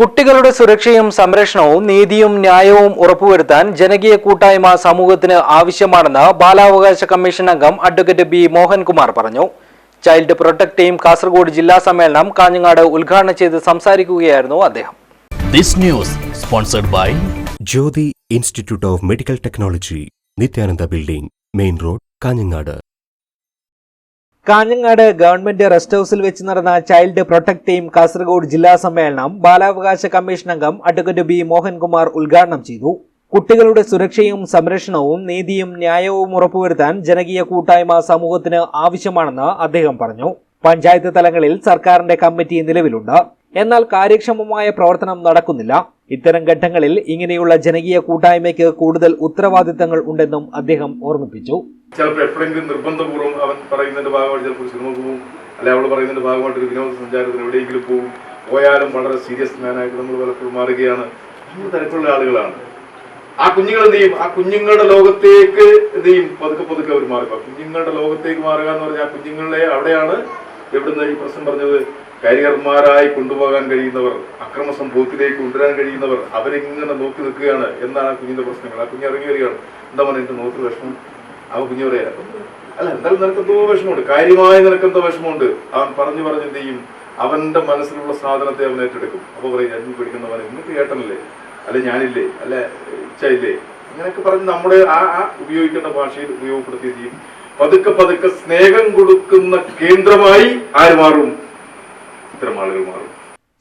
കുട്ടികളുടെ സുരക്ഷയും സംരക്ഷണവും നീതിയും ന്യായവും ഉറപ്പുവരുത്താൻ ജനകീയ കൂട്ടായ്മ സമൂഹത്തിന് ആവശ്യമാണെന്ന് ബാലാവകാശ കമ്മീഷൻ അംഗം അഡ്വക്കേറ്റ് ബി മോഹൻകുമാർ പറഞ്ഞു. ചൈൽഡ് പ്രൊട്ടക്ട് ടീം കാസർഗോഡ് ജില്ലാ സമ്മേളനം കാഞ്ഞങ്ങാട് ഉദ്ഘാടനം ചെയ്ത് സംസാരിക്കുകയായിരുന്നു അദ്ദേഹം. This news sponsored by Jyothi institute of medical technology Nithyananda building main road Kanhangad. Kanhangad government rest ഹൌസിൽ വെച്ച് നടന്ന ചൈൽഡ് പ്രൊട്ടക്ട് ടീം കാസർഗോഡ് ജില്ലാ സമ്മേളനം ബാലാവകാശ കമ്മീഷൻ അംഗം അഡ്വക്കേറ്റ് ബി മോഹൻകുമാർ ഉദ്ഘാടനം ചെയ്തു. കുട്ടികളുടെ സുരക്ഷയും സംരക്ഷണവും നീതിയും ന്യായവും ഉറപ്പുവരുത്താൻ ജനകീയ കൂട്ടായ്മ സമൂഹത്തിന് ആവശ്യമാണെന്ന് അദ്ദേഹം പറഞ്ഞു. പഞ്ചായത്ത് തലങ്ങളിൽ സർക്കാരിന്റെ കമ്മിറ്റി നിലവിലുണ്ട്. എന്നാൽ കാര്യക്ഷമമായ പ്രവർത്തനം നടക്കുന്നില്ല. ഇത്തരം ഘട്ടങ്ങളിൽ ഇങ്ങനെയുള്ള ജനകീയ കൂട്ടായ്മയ്ക്ക് കൂടുതൽ ഉത്തരവാദിത്തങ്ങൾ ഉണ്ടെന്നും അദ്ദേഹം ഓർമ്മിപ്പിച്ചു. ചിലപ്പോൾ എപ്പോഴെങ്കിലും നിർബന്ധപൂർവം അവൻ പറയുന്നതിന്റെ ഭാഗമായിട്ട് ചിലപ്പോൾ സിനിമ പോകും അല്ലെ അവൾ പറയുന്നതിന്റെ ഭാഗമായിട്ട് ഒരു വിനോദസഞ്ചാരത്തിന് എവിടെയെങ്കിലും പോകും പോയാലും വളരെ സീരിയസ് മാനായിട്ട് നമ്മൾ പലപ്പോഴും മാറുകയാണ്. നമ്മൾ ആളുകളാണ്. ആ കുഞ്ഞുങ്ങൾ എന്ത് ചെയ്യും? ആ കുഞ്ഞുങ്ങളുടെ ലോകത്തേക്ക് എന്ത് ചെയ്യും? പതുക്കെ പതുക്കെ അവർ മാറുക കുഞ്ഞുങ്ങളുടെ ലോകത്തേക്ക് മാറുക എന്ന് പറഞ്ഞാൽ ആ കുഞ്ഞുങ്ങളെ അവിടെയാണ് എവിടുന്ന് ഈ പ്രശ്നം പറഞ്ഞത്? കരിയർമാരായി കൊണ്ടുപോകാൻ കഴിയുന്നവർ അക്രമ സംഭവത്തിലേക്ക് കൊണ്ടുവരാൻ കഴിയുന്നവർ അവരിങ്ങനെ നോക്കി നിൽക്കുകയാണ് എന്നാണ് ആ കുഞ്ഞിന്റെ പ്രശ്നങ്ങൾ. ആ കുഞ്ഞ് ഇറങ്ങി വരികയാണ്. എന്താ പറയുക എന്റെ നോക്കി വിഷമം. അവ കുഞ്ഞു പറയാ അല്ല എന്തായാലും നിനക്കെന്തോ വിഷമമുണ്ട്. കാര്യമായ നിനക്കെന്തോ വിഷമമുണ്ട്. അവൻ പറഞ്ഞു പറഞ്ഞ് എന്ത് ചെയ്യും? അവന്റെ മനസ്സിലുള്ള സാധനത്തെ അവൻ ഏറ്റെടുക്കും. അപ്പൊ പറയും ഞാൻ പഠിക്കുന്നവൻ നിങ്ങൾക്ക് ഏട്ടനല്ലേ അല്ലെ ഞാനില്ലേ? അല്ലെ ഇച്ഛയില്ലേ? അങ്ങനെയൊക്കെ പറഞ്ഞ് നമ്മുടെ ആ ആ ഉപയോഗിക്കേണ്ട ഭാഷയിൽ ഉപയോഗപ്പെടുത്തി ചെയ്യും? പതുക്കെ പതുക്കെ സ്നേഹം കൊടുക്കുന്ന കേന്ദ്രമായി ആര് മാറും? ഇത്തരം ആളുകൾ മാറും.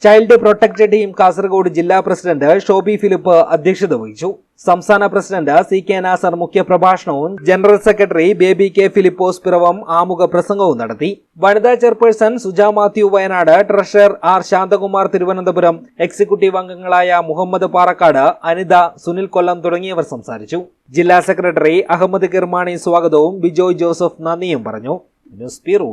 ചൈൽഡ് പ്രൊട്ടക്റ്റ് ടീം കാസർഗോഡ് ജില്ലാ പ്രസിഡന്റ് ഷോബി ഫിലിപ്പ് അധ്യക്ഷത വഹിച്ചു. സംസ്ഥാന president C K Nasar മുഖ്യപ്രഭാഷണവും general secretary Baby K Philipose Piravom ആമുഖ പ്രസംഗവും നടത്തി. വനിതാ chairperson Suja Mathew Wayanad treasurer R Shanthakumar Thiruvananthapuram executive അംഗങ്ങളായ മുഹമ്മദ് പാറക്കാട് അനിത സുനിൽ കൊല്ലം തുടങ്ങിയവർ സംസാരിച്ചു. ജില്ലാ സെക്രട്ടറി അഹമ്മദ് കിർമാണി സ്വാഗതവും ബിജോയ് ജോസഫ് നന്ദിയും പറഞ്ഞു. News bureau